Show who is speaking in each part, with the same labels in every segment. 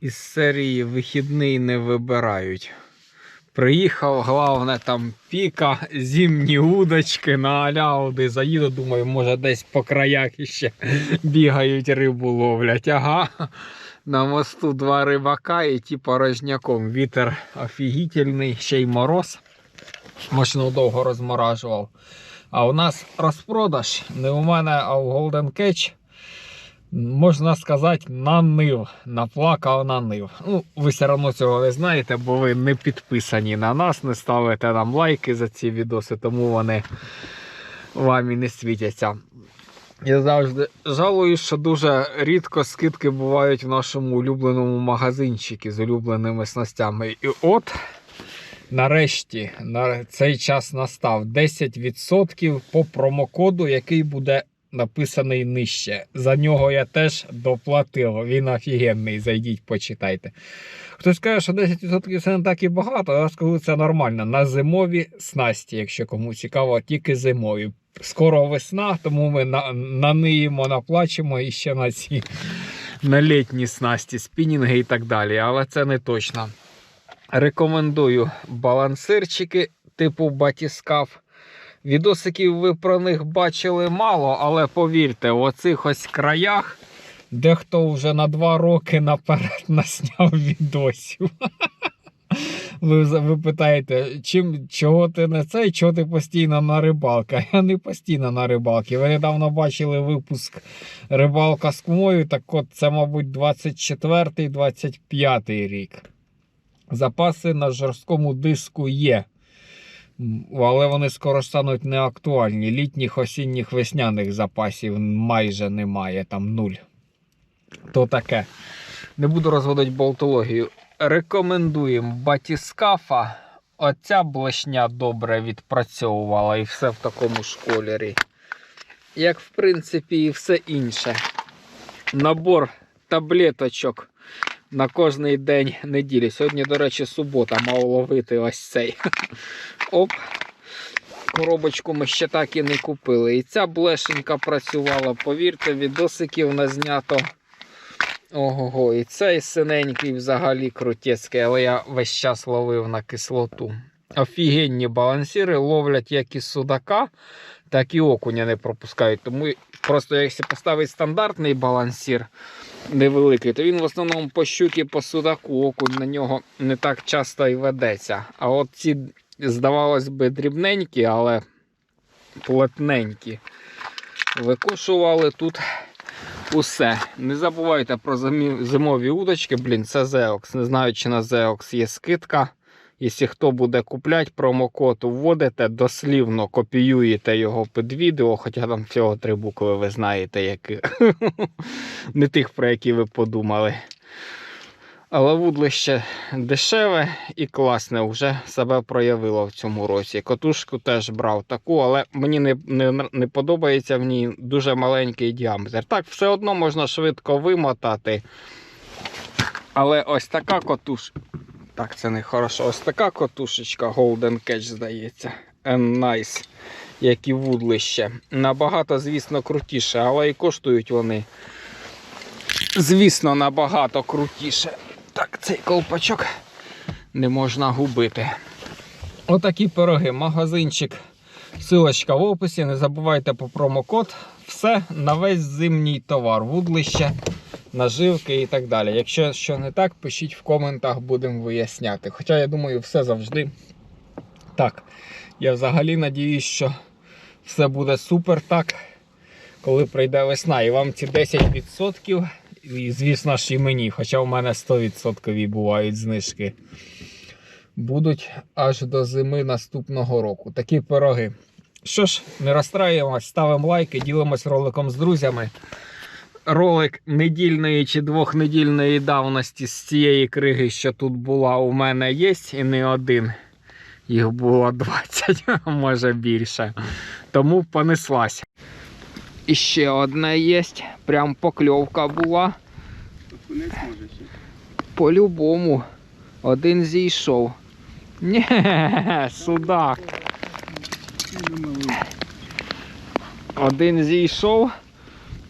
Speaker 1: із серії вихідний не вибирають. Приїхав, головне там піка, зимні удочки на аляуди. Заїду, думаю, може десь по краях іще бігають, рибу ловлять. Ага. На мосту два рибака і ті порожняком. Вітер офігітельний, ще й мороз. Машину довго розморажував. А у нас розпродаж не у мене, а у Golden Catch. Можна сказати, нанив. Наплакав нанив. Ну, ви все одно цього не знаєте, бо ви не підписані на нас, не ставите нам лайки за ці відоси, тому вони вам і не світяться. Я завжди жалуюсь, що дуже рідко скидки бувають в нашому улюбленому магазинчику з улюбленими снастями. І от, нарешті, на цей час настав 10% по промокоду, який буде написаний нижче. За нього я теж доплатив. Він офігенний. Зайдіть, почитайте. Хтось каже, що 10% це не так і багато, я скажу, це нормально. На зимові снасті, якщо кому цікаво, тільки зимові. Скоро весна, тому ми на, наниємо, наплачемо і ще на ці на літні снасті, спінінги і так далі. Але це не точно. Рекомендую балансирчики типу батіскаф. Відосиків ви про них бачили мало, але повірте, в оцих ось краях дехто вже на два роки наперед насняв відосів. Ви, ви питаєте, чим, чого ти не цей, чого ти постійно на рибалках? Я не постійно на рибалці. Ви недавно бачили випуск рибалка з кумою, так от це, мабуть, 24-25 рік. Запаси на жорсткому диску є. Але вони скоро стануть неактуальні. Літніх, осінніх, весняних запасів майже немає, там нуль. То таке. Не буду розводити болтологію. Рекомендуємо батіскафа. Оця блешня добре відпрацьовувала і все в такому ж кольорі. Як в принципі і все інше. Набор таблеточок на кожний день неділі. Сьогодні, до речі, субота, мав ловити ось цей. Оп. Коробочку ми ще так і не купили. І ця блешенька працювала, повірте, відосиків назнято. Ого, і цей синенький взагалі крутецький, але я весь час ловив на кислоту. Офігенні балансіри ловлять як і судака, так і окуня не пропускають. Тому просто якщо поставити стандартний балансір невеликий, то він в основному по щуки, по судаку, окунь на нього не так часто і ведеться. А от ці, здавалось би, дрібненькі, але плотненькі. Викушували тут усе. Не забувайте про зимові удочки. Блін, це Zeox. Не знаю, чи на Zeox є скидка. Якщо хто буде купляти промокод, вводите, дослівно копіюєте його під відео, хоча там всього три букви, ви знаєте, які. Не тих, про які ви подумали. Але вудлище дешеве і класне вже себе проявило в цьому році. Котушку теж брав таку, але мені не, не, не подобається в ній дуже маленький діаметр. Так, все одно можна швидко вимотати. Але ось така котушка. Так, це не хорошо. Ось така котушечка Golden Catch, здається. And nice. Як і вудлище. Набагато, звісно, крутіше, але і коштують вони. Звісно, набагато крутіше. Так, цей колпачок не можна губити. Отакі пироги. Магазинчик. Силочка в описі. Не забувайте по промокод. Все на весь зимній товар. Вудлище, наживки і так далі. Якщо що не так, пишіть в коментах, будемо виясняти. Хоча я думаю, все завжди так. Я взагалі надіюсь, що все буде супер так, коли прийде весна. І вам ці 10%, і звісно ж і мені, хоча в мене 100% бувають знижки. Будуть аж до зими наступного року. Такі пироги. Що ж, не розстраюємось, ставимо лайки, ділимось роликом з друзями. Ролик недільної чи двохнедільної давності з цієї криги, що тут була, у мене є і не один. Їх було 20, а може більше. Тому понеслась. І ще одне є. Прям покльовка була. По-любому. Один зійшов. Ні, судак. Один зійшов.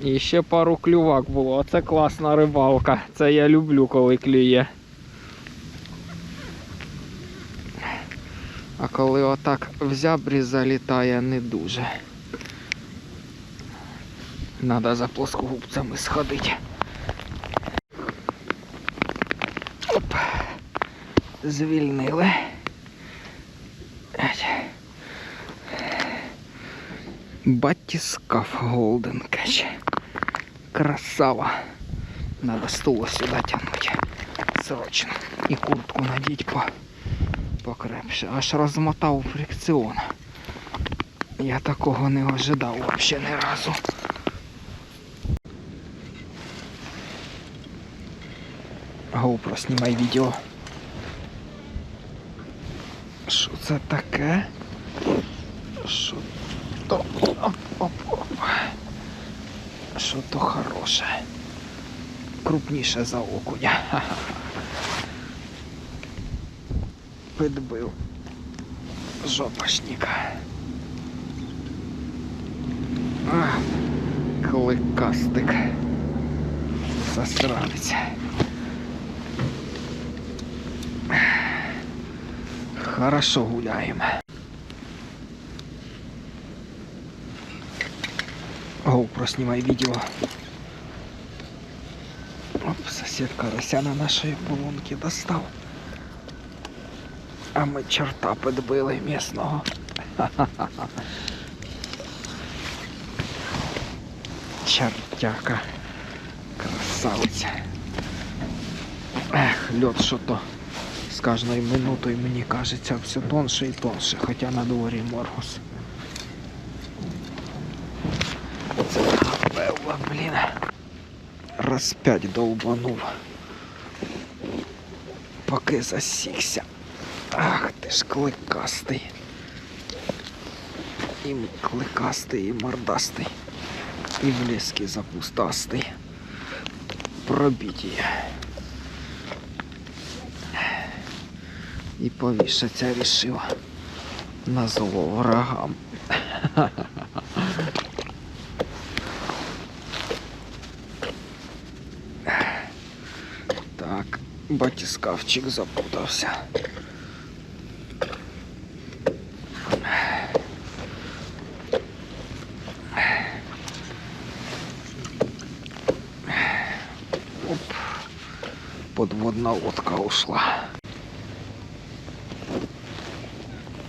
Speaker 1: І ще пару клювак було. Оце класна рибалка. Це я люблю, коли клює. А коли отак в зябрі залітає, не дуже. Надо за плоскогубцями сходити. Оп. Звільнили. Батіскаф Голден Кетч. Красава. Надо стуло сюда тянуть. Срочно. І куртку надіть по покрепше. Аж розмотав фрикціон. Я такого не ожидав вообще ні разу. GoPro, знімай відео. Що це таке? Що то? Що то хороше? Крупніше за окуня. Ха-ха. Підбив жопашника. Хорошо гуляємо. GoPro, снимай видео. Оп, сосед карася на нашої полунки достав. А ми чорта підбили місного. Ха-ха-ха. Чертяка. Красавиця. Ех, льот що то. З кожною минутою мені кажеться все тонше і тонше, хоча на дворі моргус. Напевно, блін. Раз п'ять долбанув. Поки засікся. Ах ти ж кликастий. І кликастий, і мордастий. І в ліски запустастий. Пробіть. І повішаться рішив на зло врагам. Так, батіскавчик запутався. Оп. Подводна лодка ушла.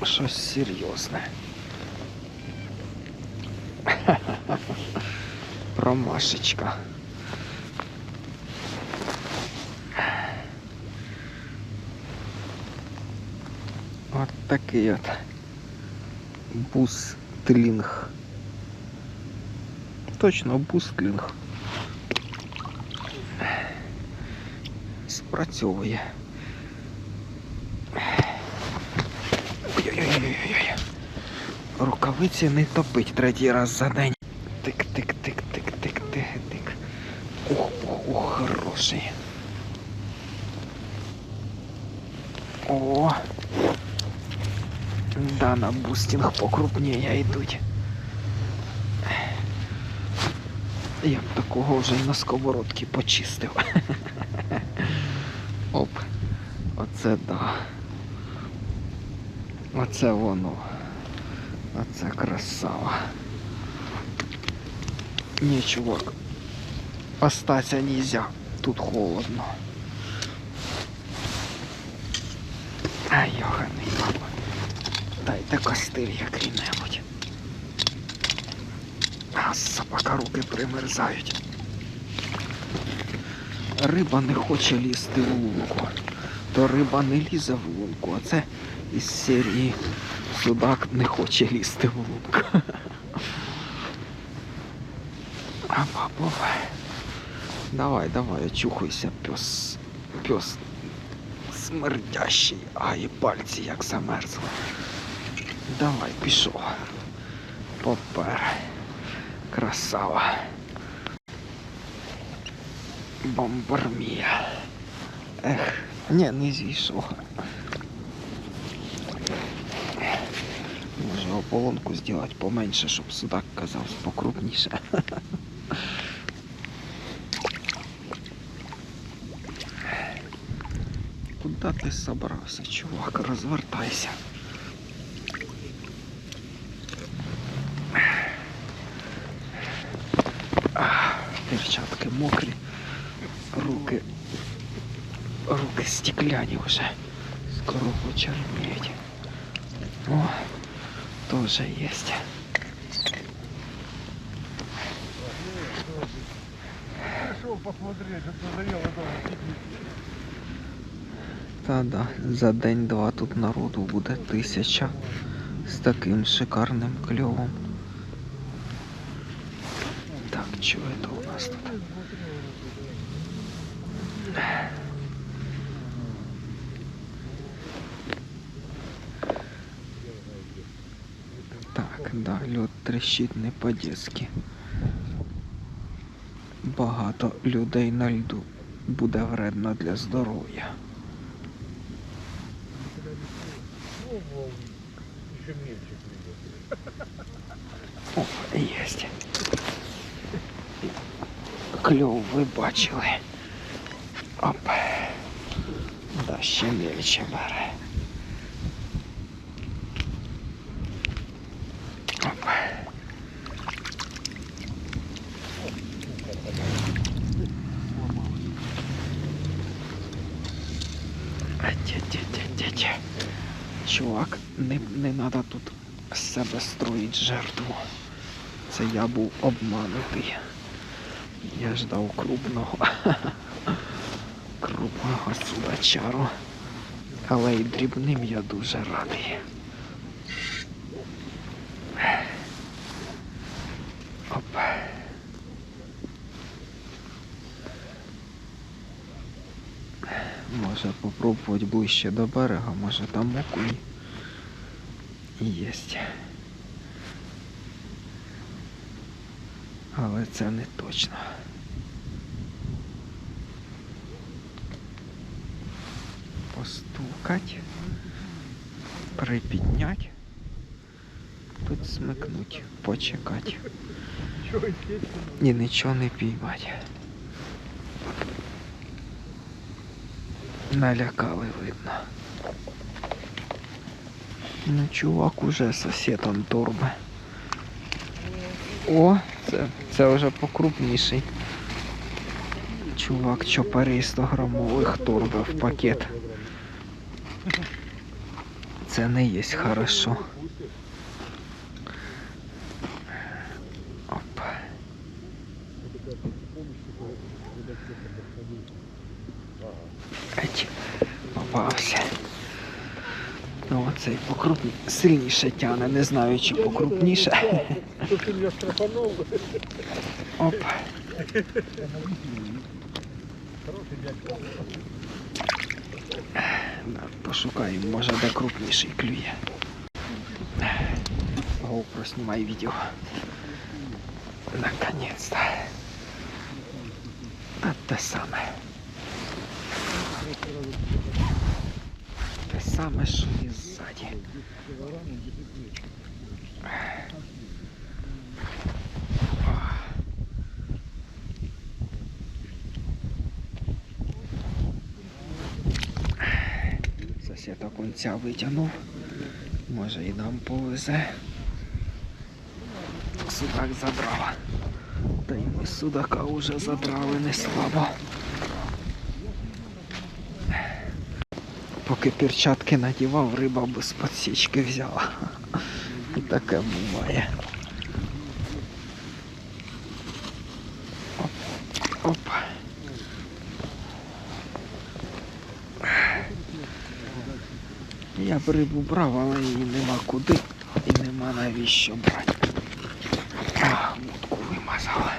Speaker 1: Щось серйозне. Промашечка. такий от бустлінг. Точно бустлінг. Спрацьовує. Ой-ой-ой-ой-ой. Рукавиці не топить третій раз за день. Тик-тик-тик-тик-тик-тик-тик. Ух, ух, ух, хороший. О. Да, на бустинг покрупніє йдуть. Я б такого вже на сковородці почистив. Оп. Оце да. Оце воно. Оце красава. Ні, чувак. Остаться нельзя. Тут холодно. Ай, йоханий. Дайте костиль який-небудь. А собака руки примерзають. Риба не хоче лізти в лунку. То риба не лізе в лунку, а це із серії судак не хоче лізти в лунку. А бабу. Давай, давай, очухайся, пес. Пес смердящий, а і пальці як замерзли. Давай, пішов. Попер. Красава. Бомбармія. Ех, ні, не зійшов. Можна ополонку зробити поменше, щоб судак казав покрупніше. Куди ти собрався, чувак? Розвертайся. мокрі, руки, руки стекляні вже. Скоро почерніють. О, тоже есть.
Speaker 2: Пришел посмотреть, это надоело дома сидеть.
Speaker 1: Та да, за день-два тут народу буде тисяча з таким шикарним кльовом. Що це у нас тут? Так, да, льот трещить не по-дєцьки. Багато людей на льду буде вредно для здоров'я. О, єсть. Кльов ви бачили. Оп. Да, ще мельче бере. Оп. Чувак, не, не надо тут з себе строїть жертву. Це я був обманутий. Я ждав крупного. крупного судачару. Але й дрібним я дуже радий. Оп. Може попробувати ближче до берега, може там окунь єсть. Але це не точно. Постукать, припіднять, тут смикнуть, почекать. І нічого не піймать. Налякали видно. Ну, чувак уже сосед он торби. О, це, це вже покрупніший. Чувак, чопари 100 грамових торби в пакет. Це не є хорошо. Оп. Еть, попався. Ну, оцей покрупні... сильніше тяне, не знаю, чи покрупніше.
Speaker 2: Что ты меня штрафанул?
Speaker 1: Оп.
Speaker 2: Хороший дядька.
Speaker 1: Да, Пошукаємо, може де крупніший клює. GoPro, знімай відео. Наконец-то. А те саме. Те саме, що і ззаді. Окунця витягнув. Може і нам повезе. Судак задрав. Та й ми судака вже задрали не слабо. Поки перчатки надівав, риба без подсічки взяла. І таке буває. Оп. Я б рибу брав, але її нема куди і нема навіщо брати. А, мутку вимазали.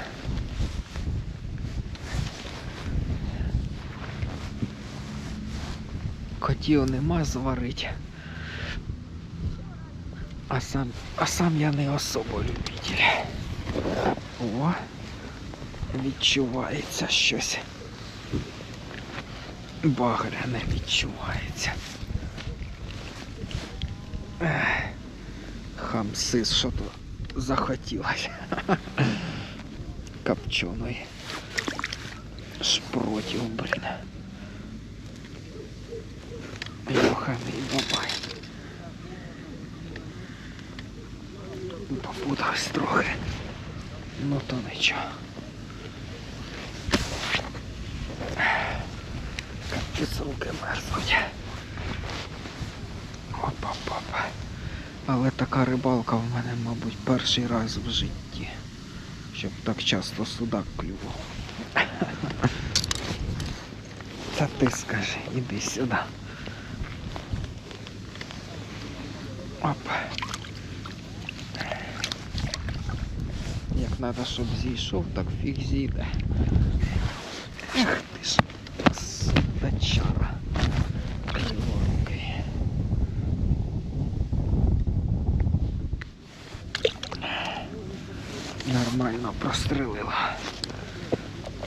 Speaker 1: Котів нема зварить. А сам, а сам я не особо любитель. О, відчувається щось. Багряне відчувається. Хамсис, что-то захотілося. Копчений. Шпротів, блін. Йоханий ну бабай. Ну, Попутався трохи. Ну то нічого. Але така рибалка в мене, мабуть, перший раз в житті. Щоб так часто судак клював. Та ти скажи, іди сюди. Опа. Як треба, щоб зійшов, так фіг зійде. Ех ти ж, судачара. прострелила.